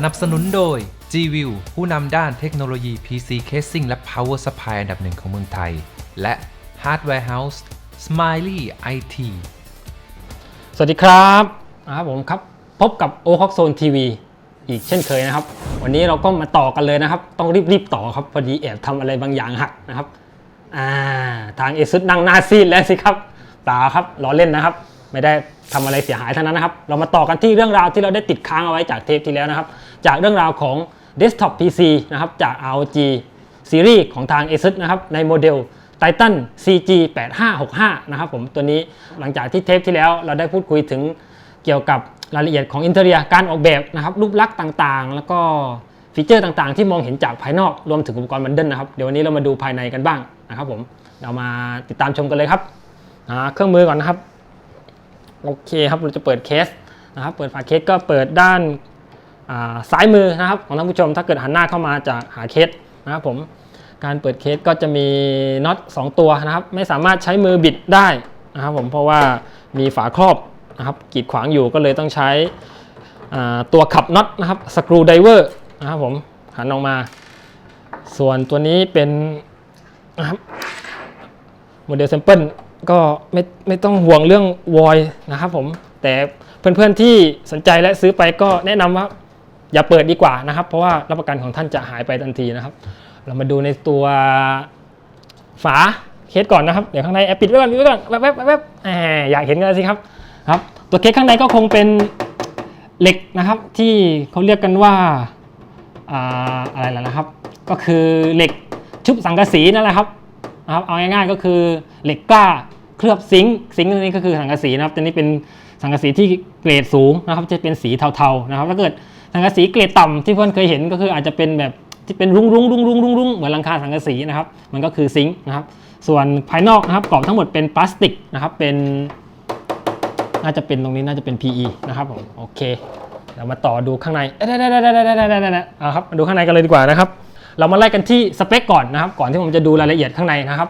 สนับสนุนโดย G-View ผู้นำด้านเทคโนโลยี PC Casing และ Power Supply อันดับหนึ่งของเมืองไทย และ Hardware House Smiley IT สวัสดีครับครับผมครับ พบกับโอคอกโซนทีวีอีกเช่นเคยนะครับ วันนี้เราก็มาต่อกันเลยนะครับ ต้องรีบๆต่อครับ พอดีแอบทำอะไรบางอย่างหักนะครับอ่าทางเอซุดนั่งหน้าซีดแล้วสิครับเปล่าครับล้อเล่นนะครับ ไม่ได้ทำอะไรเสียหายทั้งนั้นนะครับ เรามาต่อกันที่เรื่องราวที่เราได้ติดค้างเอาไว้จากเทปที่แล้วนะครับ จากเรื่องราวของ Desktop PC นะครับจาก ROG ซีรีส์ของทาง ASUS นะครับในโมเดล Titan CG 8565นะครับผมตัวนี้หลังจากที่เทปที่แล้วเราได้พูดคุยถึงเกี่ยวกับรายละเอียดของอินเทอร์เนียการออกแบบนะครับรูปลักษณ์ต่างๆ แล้วก็ฟีเจอร์ต่างๆ ที่มองเห็นจากภายนอกรวมถึงอุปกรณ์บันเดิลนะครับเดี๋ยววันนี้เรามาดูภายในกันบ้างนะครับผมเรามาติดตามชมกันเลยครับเครื่องมือก่อนนะครับโอเคครับเราจะเปิดเคสนะครับเปิดฝาเคสก็เปิดด้าน ซ้ายมือนะครับของท่านผู้ชมถ้าเกิดหันหน้าเข้ามาจะหาเคสนะครับผมการเปิดเคสก็จะมีน็อต2ตัวนะครับ ไม่สามารถใช้มือบิดได้นะครับผมเพราะว่ามีฝาครอบนะครับกีดขวางอยู่ก็เลยต้องใช้ตัวขับน็อตนะครับสกรูไดเวอร์นะครับผมหันออกมา ส่วนตัวนี้เป็นนะครับโมเดล s ซมเปิลก็ไม่ไม่ต้องห่วงเรื่องวอยนะครับผมแต่เพื่อนๆที่สนใจและซื้อไปก็แนะนำว่า อย่าเปิดดีกว่านะครับ เพราะว่ารับประกันของท่านจะหายไปทันทีนะครับ เรามาดูในตัวฝาเคสก่อนนะครับ เดี๋ยวข้างในแอบปิดไว้ก่อนปิดไว้ก่อนแวบแวบแวบแวบอยากเห็นกันสิครับครับ ตัวเคสข้างในก็คงเป็นเหล็กนะครับที่เขาเรียกกันว่าอะไรล่ะนะครับ ก็คือเหล็กชุบสังกะสีนั่นแหละครับนะครับ เอาง่ายๆก็คือเหล็กกล้าเคลือบซิงค์ซิงค์ตัวนี้ก็คือสังกะสีนะครับตัวนี้เป็นสังกะสีที่เกรดสูงนะครับ จะเป็นสีเทาๆนะครับ ถ้าเกิด สังกะสีเกรดต่ำที่เพื่อนเคยเห็นก็คืออาจจะเป็นแบบที่เป็นรุ้งรุ้งรุ้งรุ้งรุ้งรุ้งเหมือนหลังคาสังกะสีนะครับมันก็คือซิงค์นะครับส่วนภายนอกนะครับกรอบทั้งหมดเป็นพลาสติกนะครับเป็นน่าจะเป็นตรงนี้น่าจะเป็น PE นะครับผมโอเคเรามาต่อดูข้างในเอ้ได้ได้ได้ได้ได้ได้ได้เอาครับมาดูข้างในกันเลยดีกว่านะครับ เรามาไล่กันที่สเปคก่อนนะครับ ก่อนที่ผมจะดูรายละเอียดข้างในนะครับ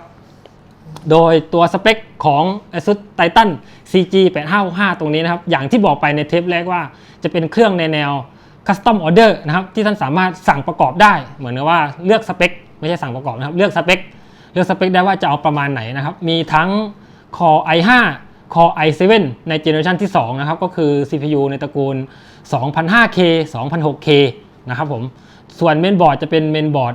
โดยตัวสเปคของ ASUS Titan CG 8565ตรงนี้นะครับ อย่างที่บอกไปในเทปแรกว่าจะเป็นเครื่องในแนว Custom Order นะครับที่ท่านสามารถสั่งประกอบได้ เหมือนกับว่าเลือกสเปคไม่ใช่สั่งประกอบนะครับ เลือกสเปคเลือกสเปคได้ว่าจะเอาประมาณไหนนะครับ มีทั้ง Core i5 Core i7 ในเจเนอเรชันที่ 2 นะครับ ก็คือ CPU ในตระกูล 2005K 2006K นะครับผมส่วนเมนบอร์ดจะเป็นเมนบอร์ด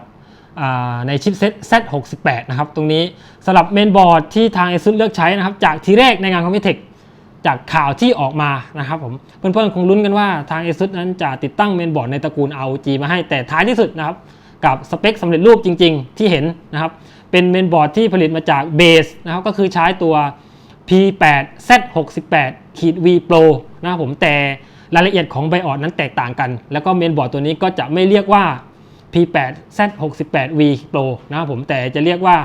ในชิปเซ็ต Z68 นะครับ ตรงนี้สำหรับเมนบอร์ดที่ทาง ASUS เลือกใช้นะครับ จากทีแรกในงานคอมพิวเทค จากข่าวที่ออกมานะครับผมเพื่อนๆคงลุ้นกันว่าทาง ASUS นั้นจะติดตั้งเมนบอร์ดในตระกูล ROG มาให้แต่ท้ายที่สุดนะครับ กับสเปคสำเร็จรูปจริง ๆ ที่เห็นนะครับ เป็นเมนบอร์ดที่ผลิตมาจากเบสนะครับก็คือใช้ตัว P8 Z68 ขีด V Pro นะครับผมแต่รายละเอียดของไบออดนั้นแตกต่างกัน แล้วก็เมนบอร์ดตัวนี้ก็จะไม่เรียกว่า P8 Z68 V Pro นะครับผมแต่จะเรียกว่า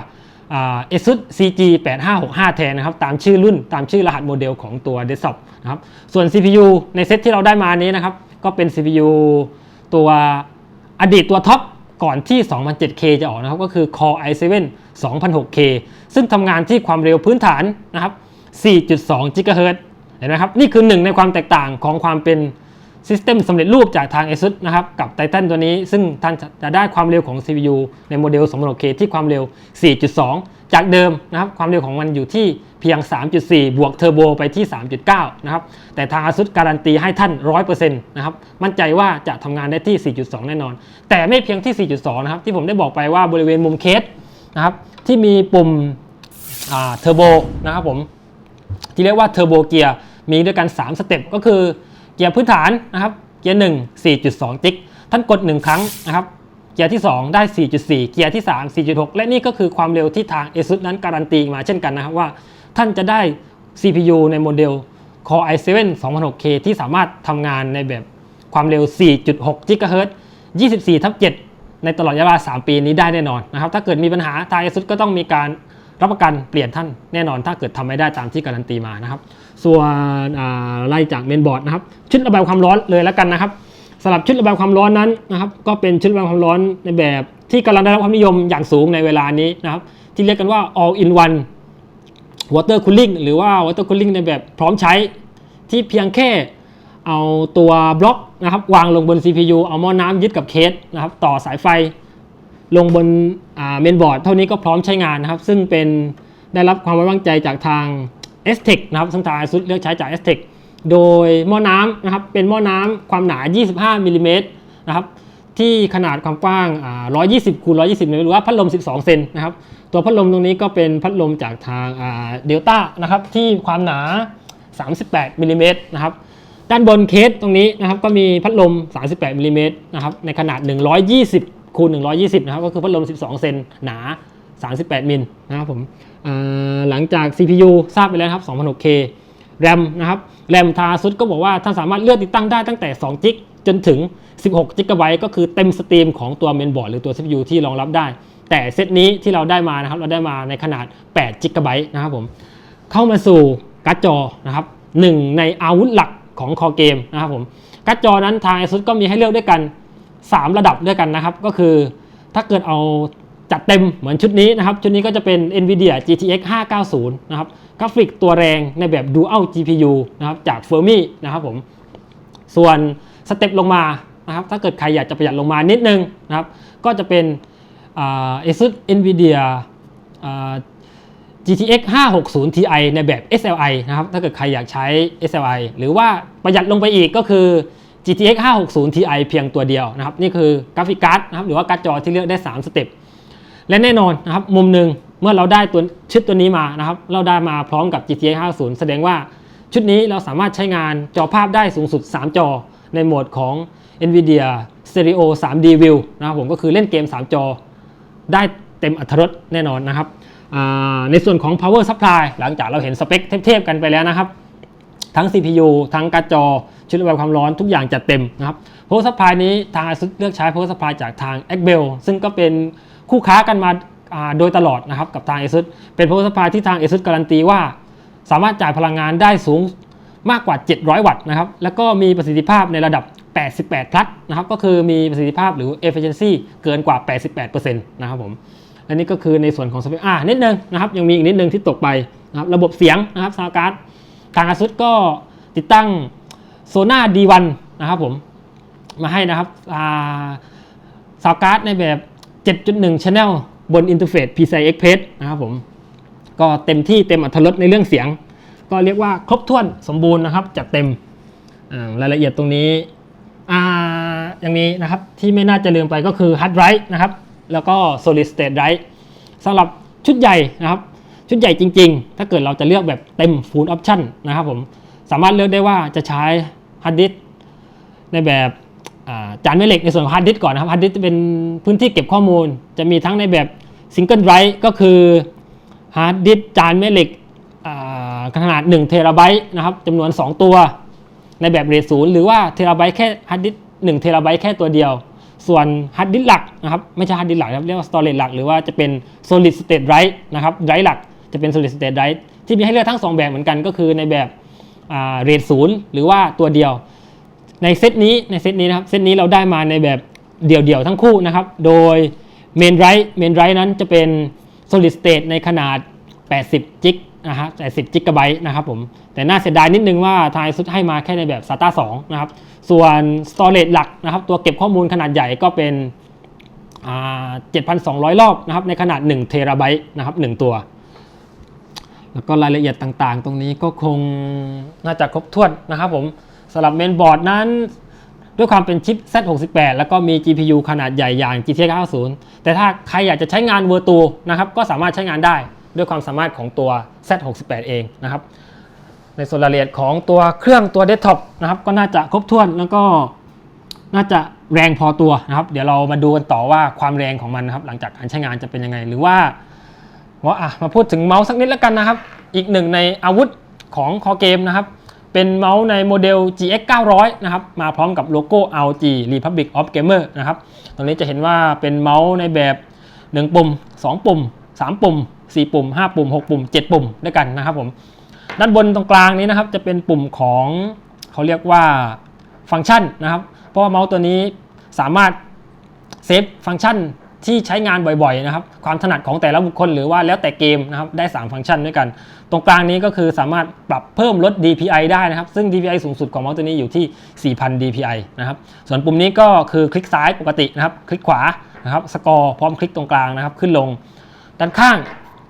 ASUS CG 8565แทนนะครับ ตามชื่อรุ่นตามชื่อรหัสโมเดลของตัว Desktop นะครับ ส่วน CPU ในเซตที่เราได้มานี้นะครับ ก็เป็น CPU ตัวอดีตตัวท็อปก่อนที่ 2007K จะออกนะครับ ก็คือ Core i7 2006K ซึ่งทำงานที่ความเร็วพื้นฐานนะครับ 4.2 GHz เห็นไหมครับ นี่คือหนึ่งในความแตกต่างของความเป็น ซิสเต็มสำเร็จรูปจากทาง ASUS นะครับกับ Titan ตัวนี้ ซึ่งท่านจะได้ความเร็วของ CPU ในโมเดล 26K ที่ความเร็ว 4.2 จากเดิมนะครับความเร็วของมันอยู่ที่เพียง 3.4 บวกเทอร์โบไปที่ 3.9 นะครับแต่ทาง ASUS การันตีให้ท่าน 100%นะครับมั่นใจว่าจะทำงานได้ที่ 4.2 แน่นอน แต่ไม่เพียงที่ 4.2 นะครับที่ผมได้บอกไปว่าบริเวณมุมเคสนะครับที่มีปุ่มเทอร์โบนะครับผมที่เรียกว่าเทอร์โบเกียร์มีด้วยกัน 3 สเต็ปก็คือ เกียร์พื้นฐานนะครับ เกียร์ 1 4.2จิกท่านกด 1 ครั้งนะครับ เกียร์ที่ 2 ได้ 4.4 เกียร์ที่ 3 4.6 และนี่ก็คือความเร็วที่ทาง ASUS นั้นการันตีมาเช่นกันนะครับว่าท่านจะได้ CPU ในโมเดล Core i7 2006K ที่สามารถทำงานในแบบความเร็ว 4.6 GHz 24ทับ7ในตลอดระยะเวลา 3 ปีนี้ได้แน่นอนนะครับ ถ้าเกิดมีปัญหาทาง ASUS ก็ต้องมีการรับประกันเปลี่ยนท่านแน่นอนถ้าเกิดทำไม่ได้ตามที่การันตีมานะครับ ส่วนไล่จากเมนบอร์ดนะครับ ชุดระบายความร้อนเลยแล้วกันนะครับสำหรับชุดระบายความร้อนนั้นนะครับ ก็เป็นชุดระบายความร้อนในแบบที่กำลังได้รับความนิยมอย่างสูงในเวลานี้นะครับ ที่เรียกกันว่า all in one water cooling หรือว่า water cooling ในแบบพร้อมใช้ที่เพียงแค่เอาตัวบล็อกนะครับวางลงบน CPU เอาหม้อน้ำยึดกับเคสนะครับ ต่อสายไฟลงบนเมนบอร์ดเท่านี้ก็พร้อมใช้งานนะครับ ซึ่งเป็นได้รับความไว้วางใจจากทาง s t e c นะครับซึ่งทาง ASUS เลือกใช้จาก s t e c โดยหม้อน้ำนะครับเป็นหม้อน้ำความหนา 25มิลลิเมตรนะครับที่ขนาดความกว้าง 120คูณ120มิลลิเรหรือว่าพัดลม 12 เซนนะครับ ตัวพัดลมตรงนี้ก็เป็นพัดลมจากทางเดลต้านะครับที่ความหนา 38มิลลิเมตรนะครับ ด้านบนเคสตรงนี้นะครับก็มีพัดลม 38มิลลิเมตรนะครับในขนาด 120คูณ120 นะครับก็คือพัดลม 12 เซนหนา 38มิลนะครับผม หลังจาก CPU ทราบไปแล้วครับ 2006K RAM นะครับ RAM ทาซุดก็บอกว่าท่านสามารถเลือกติดตั้งได้ตั้งแต่2จิกจนถึง 16 g b ก็คือเต็มสตรีมของตัวเมนบอร์ดหรือตัว CPU ที่รองรับได้ แต่เซตนี้ที่เราได้มานะครับ เราได้มาในขนาด8 g b นะครับผม เข้ามาสู่การ์ดจอนะครับหนึ่งในอาวุธหลักของคอเกมนะครับผม การ์ดจอนั้นทาง ASUS ก็มีให้เลือกด้วยกัน 3 ระดับด้วยกันนะครับ ก็คือถ้าเกิดเอา จัดเต็มเหมือนชุดนี้นะครับ ชุดนี้ก็จะเป็น NVIDIA GTX 590 นะครับกราฟิกตัวแรงในแบบ Dual GPU นะครับจาก Fermi นะครับผม ส่วนสเต็ปลงมานะครับถ้าเกิดใครอยากจะประหยัดลงมานิดนึงนะครับ ก็จะเป็นอ่า ASUS NVIDIA อ่า GTX 560 Ti ในแบบ SLI นะครับ ถ้าเกิดใครอยากใช้ SLI หรือว่าประหยัดลงไปอีกก็คือ GTX 560 Ti เพียงตัวเดียวนะครับ นี่คือกราฟิกการ์ดนะครับ หรือว่าการ์ดจอที่เลือกได้ 3 สเต็ป และแน่นอนนะครับมุมหนึ่งเมื่อเราได้ตัวชุดตัวนี้มานะครับเราได้มาพร้อมกับ GTX 50 แสดงว่าชุดนี้เราสามารถใช้งานจอภาพได้สูงสุด 3 จอ ในโหมดของ NVIDIA Stereo 3D View นะครับผมก็คือเล่นเกม 3 จอ ได้เต็มอัตรสแน่นอนนะครับในส่วนของ power supply หลังจากเราเห็นสเปคเทพๆกันไปแล้วนะครับ ทั้ง CPU ทั้งการ์ดจอ ชุดระบายความร้อนทุกอย่างจัดเต็มนะครับ power supply นี้ทาง ASUS เลือกใช้ power supply จากทาง a c b e l ซึ่งก็เป็น คู่ค้ากันมาโดยตลอดนะครับกับทาง ASUS เป็น power supply ที่ทาง ASUS การันตีว่า สามารถจ่ายพลังงานได้สูงมากกว่า 700 วัตต์นะครับ แล้วก็มีประสิทธิภาพในระดับ 88 plus นะครับ ก็คือมีประสิทธิภาพหรือ efficiency เกินกว่า 88%นะครับผมอันนี้ก็คือในส่วนของสเปคอ่านิดนึงนะครับ ยังมีอีกนิดนึงที่ตกไปนะครับ ระบบเสียงนะครับซาวการ์ดทาง ASUS ก็ติดตั้ง Sona D1 นะครับผม มาให้นะครับซาวการ์ดในแบบ 7.1 Channel บนอินเทอร์เฟซ PCI Express นะครับผมก็เต็มที่เต็มอัตรรสในเรื่องเสียง ก็เรียกว่าครบถ้วนสมบูรณ์นะครับจัดเต็มรายละเอียดตรงนี้อ่ายังมีนะครับที่ไม่น่าจะลืมไปก็คือ hard drive นะครับแล้วก็ solid state drive สำหรับชุดใหญ่นะครับ ชุดใหญ่จริง ๆ ถ้าเกิดเราจะเลือกแบบเต็ม full option นะครับผม สามารถเลือกได้ว่าจะใช้ hard disk ในแบบ จานแม่เหล็กในส่วนของ hard disk ก่อนนะครับ hard disk จะเป็นพื้นที่เก็บข้อมูล จะมีทั้งในแบบ single drive ก็คือฮาร์ดดิสก์จานแม่เหล็กอ่าขนาด1เทราไบต์นะครับจำนวน 2 ตัว ในแบบเรทศูนย์หรือว่าเทราไบต์แค่ฮาร์ดดิสก์1เทราไบต์แค่ตัวเดียว ส่วนฮาร์ดดิสก์หลักนะครับไม่ใช่ฮาร์ดดิสก์หลักครับเรียกว่าสตอเรจหลักหรือว่าจะเป็น solid state drive นะครับไดรฟ์หลักจะเป็น solid state drive ที่มีให้เลือกทั้ง 2 แบบเหมือนกันก็คือในแบบเรทศูนย์หรือว่าตัวเดียว ในเซตนี้ในเซตนี้นะครับเซตนี้เราได้มาในแบบเดี่ยวๆทั้งคู่นะครับ โดยเมนไรท์เมนไรท์นั้นจะเป็น solid state ในขนาด 80 จิกนะฮะ80 จิกะไบต์นะครับผม แต่น่าเสียดายนิดนึงว่าทายสุดให้มาแค่ในแบบ SATA 2 นะครับ ส่วน storage หลักนะครับ ตัวเก็บข้อมูลขนาดใหญ่ก็เป็น 7,200 รอบนะครับ ในขนาด 1 เทราไบต์นะครับ 1 ตัว แล้วก็รายละเอียดต่างๆ ตรงนี้ก็คงน่าจะครบถ้วนนะครับผม สำหรับเมนบอร์ดนั้น ด้วยความเป็นชิป Z68 แล้วก็มี GPU ขนาดใหญ่อย่าง GTX 90แต่ถ้าใครอยากจะใช้งาน Virtu นะครับก็สามารถใช้งานได้ด้วยความสามารถของตัว Z68 เองนะครับ ในส่วนรายละเอียดของตัวเครื่องตัวเดสก์ท็อปนะครับก็น่าจะครบถ้วนแล้วก็น่าจะแรงพอตัวนะครับ เดี๋ยวเรามาดูกันต่อว่าความแรงของมันนะครับ หลังจากการใช้งานจะเป็นยังไง หรือว่าว่าอะมาพูดถึงเมาส์สักนิดแล้วกันนะครับ อีกหนึ่งในอาวุธของคอเกมนะครับ เป็นเมาส์ในโมเดล GX 900นะครับ มาพร้อมกับโลโก้ RG Republic of Gamer นะครับ ตรงนี้จะเห็นว่าเป็นเมาส์ในแบบ 1 ปุ่ม 2 ปุ่ม 3 ปุ่ม 4 ปุ่ม 5 ปุ่ม 6 ปุ่ม 7 ปุ่มด้วยกันนะครับผม ด้านบนตรงกลางนี้นะครับจะเป็นปุ่มของเขาเรียกว่าฟังก์ชันนะครับ เพราะว่าเมาส์ตัวนี้สามารถเซฟฟังก์ชัน ที่ใช้งานบ่อยๆนะครับความถนัดของแต่ละบุคคลหรือว่าแล้วแต่เกมนะครับได้ 3 ฟังก์ชันด้วยกัน ตรงกลางนี้ก็คือสามารถปรับเพิ่มลด DPI ได้นะครับ ซึ่ง DPI สูงสุดของเมาส์ตัวนี้อยู่ที่ 4,000 DPI นะครับส่วนปุ่มนี้ก็คือคลิกซ้ายปกตินะครับ คลิกขวานะครับสกอร์พร้อมคลิกตรงกลางนะครับ ขึ้นลงด้านข้าง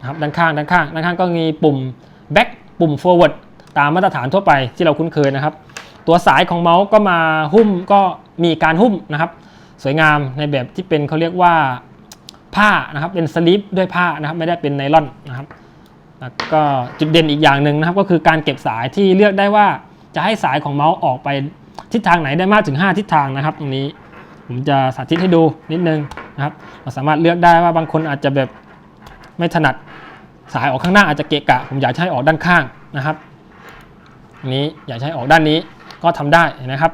นะครับด้านข้างด้านข้างด้านข้างก็มีปุ่ม back ปุ่ม forward ตามมาตรฐานทั่วไปที่เราคุ้นเคยนะครับ ตัวสายของเมาส์ก็มาหุ้มก็มีการหุ้มนะครับ สวยงามในแบบที่เป็นเขาเรียกว่า ผ้านะครับเป็นสลิปด้วยผ้านะครับไม่ได้เป็นไนลอนนะครับแล้วก็จุดเด่นอีกอย่างหนึ่งนะครับ ก็คือการเก็บสายที่เลือกได้ว่าจะให้สายของเมาส์ออกไปทิศทางไหนได้มากถึง 5 ทิศทางนะครับ ตรงนี้ผมจะสาธิตให้ดูนิดนึงนะครับเราสามารถเลือกได้ว่าบางคนอาจจะแบบไม่ถนัดสายออกข้างหน้าอาจจะเกะกะ ผมอยากให้ออกด้านข้างนะครับนี้อยากให้ออกด้านนี้ก็ทำได้นะครับ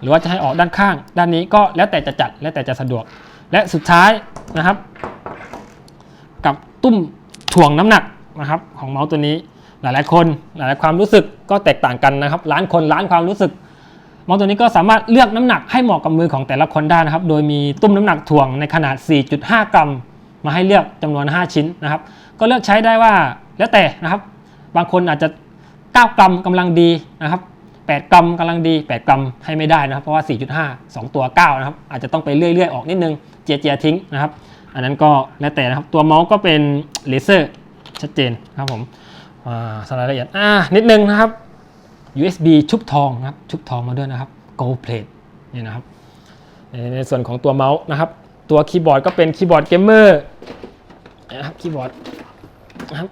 หรือว่าจะให้ออกด้านข้าง ด้านนี้ก็แล้วแต่จะจัดแล้วแต่จะสะดวก และสุดท้าย นะครับ กับตุ้มถ่วงน้ำหนักนะครับ ของเมาส์ตัวนี้หลายๆคนหลายๆความรู้สึกก็แตกต่างกันนะครับล้านคนล้านความรู้สึกเมาส์ตัวนี้ก็สามารถเลือกน้ำหนักให้เหมาะกับมือของแต่ละคนได้นะครับ โดยมีตุ้มน้ำหนักถ่วงในขนาด 4.5 กรัม มาให้เลือกจำนวน 5 ชิ้นนะครับ ก็เลือกใช้ได้ว่าแล้วแต่นะครับ บางคนอาจจะ 9 กรัมกำลังดีนะครับ 8 กรัมกำลังดี 8 กรัมให้ไม่ได้นะครับเพราะว่า 4.5 2 ตัว 9 นะครับ อาจจะต้องไปเรื่อยๆ ออกนิดนึง เจียเจียทิ้งนะครับ อันนั้นก็แล้วแต่นะครับ ตัวเมาส์ก็เป็นเลเซอร์ชัดเจนครับผมอ่ารายละเอียดอ่านิดนึงนะครับ USB ชุบทองนะครับ ชุบทองมาด้วยนะครับ Gold Plate นี่นะครับ ในส่วนของตัวเมาส์นะครับ ตัวคีย์บอร์ดก็เป็นคีย์บอร์ดเกมเมอร์นะครับ คีย์บอร์ดนะครับ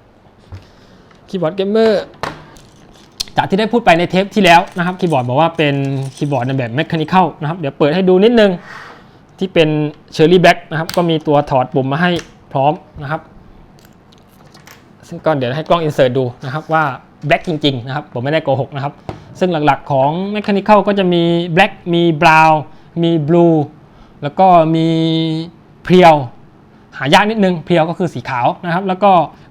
คีย์บอร์ดเกมเมอร์ จากที่ได้พูดไปในเทปที่แล้วนะครับคีย์บอร์ดบอกว่าเป็นคีย์บอร์ดในแบบแมคานิค a ลนะครับเดี๋ยวเปิดให้ดูนิดนึงที่เป็นเชอร์รี่แบ็กนะครับก็มีตัวถอดปุ่มมาให้พร้อมนะครับซึ่งก็เดี๋ยวให้กล้องอินเสิร์ตดูนะครับว่าแบล็กจริงๆนะครับผมไม่ได้โกหกนะครับซึ่งหลักๆของ Mechanical ก็จะมี Black มี Brown มี Blue แล้วก็มีเพรียวหายากนิดนึงเพรียวก็คือสีขาวนะครับแล้วก็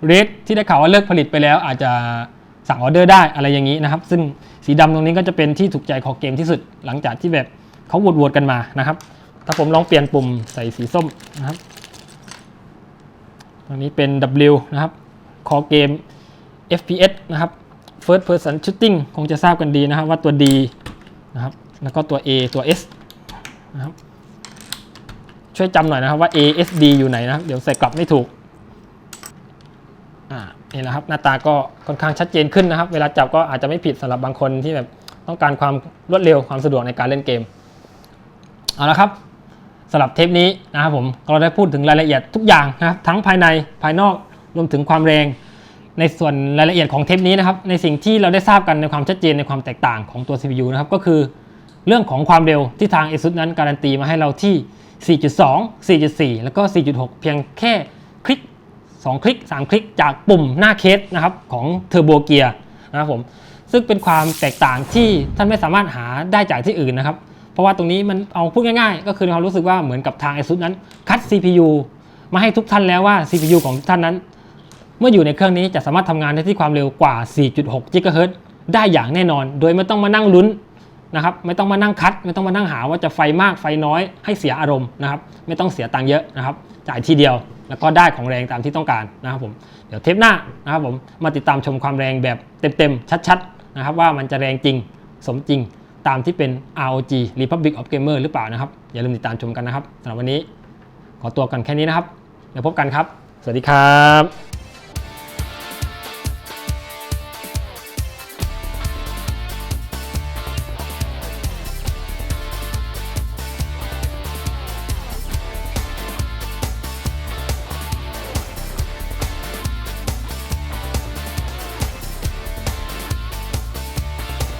Red ที่ได้ข่าวว่าเลิกผลิตไปแล้วอาจจะ สั่งออเดอร์ได้อะไรอย่างนี้นะครับ ซึ่งสีดำตรงนี้ก็จะเป็นที่ถูกใจของเกมที่สุด หลังจากที่แบบเขาโหวตๆกันมานะครับ ถ้าผมลองเปลี่ยนปุ่มใส่สีส้มนะครับ ตรงนี้เป็น W นะครับคอเกม FPS นะครับ First Person Shooting คงจะทราบกันดีนะครับว่าตัว D นะครับ แล้วก็ตัว A ตัว S นะครับ ช่วยจำหน่อยนะครับว่า A S D อยู่ไหนนะครับ เดี๋ยวใส่กลับไม่ถูก นี่นะครับหน้าตาก็ค่อนข้างชัดเจนขึ้นนะครับ เวลาจับก็อาจจะไม่ผิดสำหรับบางคนที่แบบต้องการความรวดเร็วความสะดวกในการเล่นเกมเอาละครับสำหรับเทปนี้นะครับผมเราได้พูดถึงรายละเอียดทุกอย่างนะครับทั้งภายในภายนอกรวมถึงความแรง ในส่วนรายละเอียดของเทปนี้นะครับในสิ่งที่เราได้ทราบกันในความชัดเจนในความแตกต่างของตัว CPU นะครับก็คือเรื่องของความเร็วที่ทาง ASUS นั้นการันตีมาให้เราที่ 4.2 4.4 แล้วก็ 4.6 เพียงแค่ 2 คลิก 3 คลิกจากปุ่มหน้าเคสนะครับของเทอร์โบเกียร์นะครับผมซึ่งเป็นความแตกต่างที่ท่านไม่สามารถหาได้จากที่อื่นนะครับ เพราะว่าตรงนี้มันเอาพูดง่ายๆ ก็คือความรู้สึกว่าเหมือนกับทาง ASUS นั้น คัด CPU มาให้ทุกท่านแล้วว่า CPU ของทุกท่านนั้น เมื่ออยู่ในเครื่องนี้จะสามารถทำงานได้ที่ความเร็วกว่า 4.6 GHz ได้อย่างแน่นอน โดยไม่ต้องมานั่งลุ้นนะครับไม่ต้องมานั่งคัด ไม่ต้องมานั่งหาว่าจะไฟมากไฟน้อยให้เสียอารมณ์นะครับ ไม่ต้องเสียตังค์เยอะนะครับ จ่ายทีเดียว แล้วก็ได้ของแรงตามที่ต้องการนะครับผมเดี๋ยวเทปหน้านะครับผมมาติดตามชมความแรงแบบเต็มๆชัดๆนะครับว่ามันจะแรงจริงสมจริงตามที่เป็น ROG Republic of Gamer หรือเปล่านะครับ อย่าลืมติดตามชมกันนะครับสำหรับวันนี้ขอตัวกันแค่นี้นะครับ เดี๋ยวพบกันครับ สวัสดีครับ